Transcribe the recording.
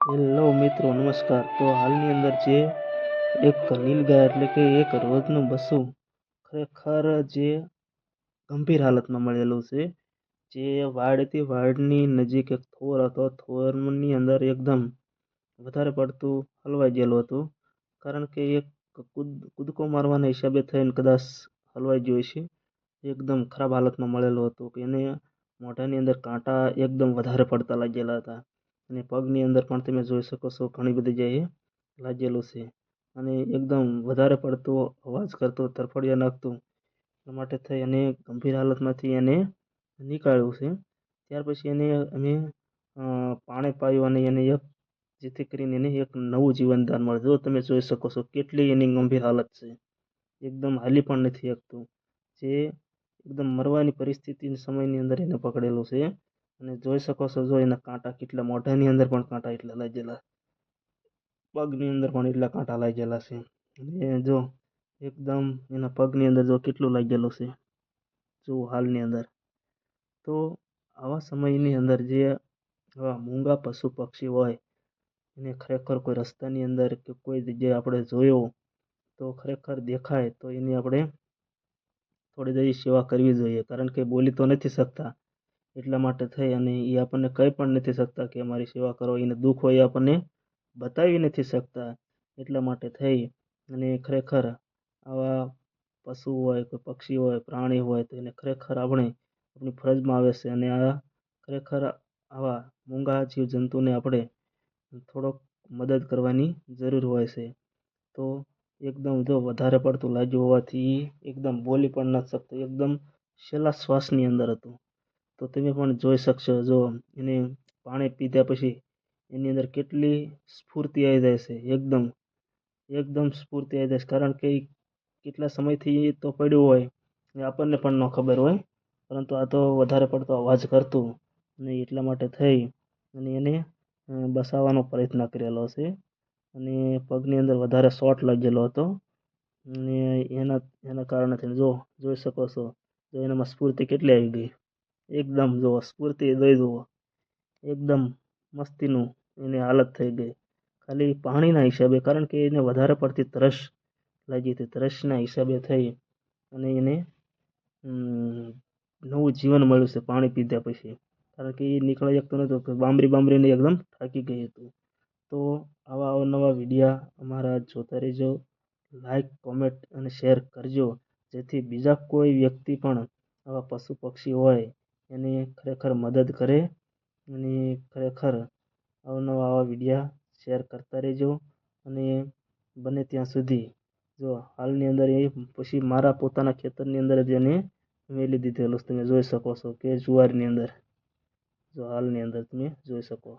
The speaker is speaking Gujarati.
હેલો મિત્રો, નમસ્કાર. તો હાલની અંદર જે એક નીલગાય એટલે કે એક રોજનું બસું ખરેખર જે ગંભીર હાલતમાં મળેલું છે, જે વાડથી વાડની નજીક એક થોર હતો. થોરની અંદર એકદમ વધારે પડતું હલવાઈ ગયેલું હતું. કારણ કે એક કૂદ, કૂદકો મારવાના હિસાબે થઈને કદાચ હલવાઈ ગયો છે એકદમ ખરાબ હાલતમાં મળેલો હતો કે એને મોઢાની અંદર કાંટા એકદમ વધારે પડતા લાગેલા હતા. અને પગની અંદર પણ તમે જોઈ શકો છો ઘણી બધી જગ્યાએ લાગેલું છે. અને એકદમ વધારે પડતો અવાજ કરતો તરફડિયા નાખતું એટલા માટે થઈ અને ગંભીર હાલતમાંથી એને નીકાળ્યું છે. ત્યાર પછી એને અમે પાણી પાયું અને એને એક, જેથી કરીને એને એક નવું જીવનદાન મળે જો તમે જોઈ શકો છો કેટલી એની ગંભીર હાલત છે. એકદમ હાલી પણ નથી શકતું. જે એકદમ મરવાની પરિસ્થિતિ સમયની અંદર એને પકડેલું છે. અને જોઈ શકો છો, જો એના કાંટા કેટલા મોઢાની અંદર પણ કાંટા એટલા લાગેલા. પગની અંદર પણ એટલા કાંટા લાગેલા છે. અને જો એકદમ એના પગની અંદર જો કેટલું લાગેલું છે, જો હાલની અંદર. તો આવા સમયની અંદર જે આવા મૂંગા પશુ પક્ષી હોય, એને ખરેખર કોઈ રસ્તાની અંદર કે કોઈ જગ્યાએ આપણે જોયો તો ખરેખર દેખાય તો એની આપણે થોડી દરી સેવા કરવી જોઈએ, કારણ કે બોલી તો નથી શકતા. એટલા માટે થઈ અને એ આપણને કંઈ પણ નથી શકતા કે અમારી સેવા કરો, એને દુઃખ હોય આપણને બતાવી નથી શકતા. એટલા માટે થઈ અને ખરેખર આવા પશુ હોય, કોઈ પક્ષી હોય, પ્રાણી હોય, તો એને ખરેખર આપણે આપણી ફરજમાં આવે છે અને આ ખરેખર આવા મૂંગા જીવજંતુને આપણે થોડોક મદદ કરવાની જરૂર હોય છે. તો એકદમ જો વધારે પડતું લાગ્યું હોવાથી એકદમ બોલી પણ નથી શકતો. એકદમ છેલ્લા શ્વાસની અંદર હતું. તો તમે પણ જોઈ શકશો જો એને પાણી પીધા પછી એની અંદર કેટલી સ્ફૂર્તિ આવી જાય છે. એકદમ એકદમ સ્ફૂર્તિ આવી જાય છે. કારણ કે કેટલા સમયથી એ તો પડ્યું હોય એ આપણને પણ ન ખબર હોય. પરંતુ આ તો વધારે પડતો અવાજ કરતું અને એટલા માટે થઈ અને એને બસાવવાનો પ્રયત્ન કરેલો છે. અને પગની અંદર વધારે શોટ લાગેલો હતો. અને એના એના કારણે થઈને જો, જોઈ શકો છો, જો એનામાં સ્ફૂર્તિ કેટલી આવી ગઈ. એકદમ જુઓ સ્ફૂર્તિ દઈ જુઓ. એકદમ મસ્તીનું એની હાલત થઈ ગઈ. ખાલી પાણીના હિસાબે, કારણ કે એને વધારે પડતી તરસ લાગી હતી. તરસના હિસાબે થઈ અને એને નવું જીવન મળ્યું છે પાણી પીધા પછી. કારણ કે એ નીકળી શકતો નહોતો બાંબરી બાંબરીને એકદમ થાકી ગઈ હતું. તો આવા અવનવા વિડીયા અમારા જોતા રહેજો. લાઈક કોમેન્ટ અને શેર કરજો. જેથી બીજા કોઈ વ્યક્તિ પણ આવા પશુ પક્ષી હોય એને ખરેખર મદદ કરે અને ખરેખર અવનવા આવા વિડીયા શેર કરતા રહેજો. અને બને ત્યાં સુધી જો હાલની અંદર એ પછી મારા પોતાના ખેતરની અંદર જ એને મેલી દીધેલું તમે જોઈ શકો છો કે જુવારની અંદર, જો હાલની અંદર તમે જોઈ શકો.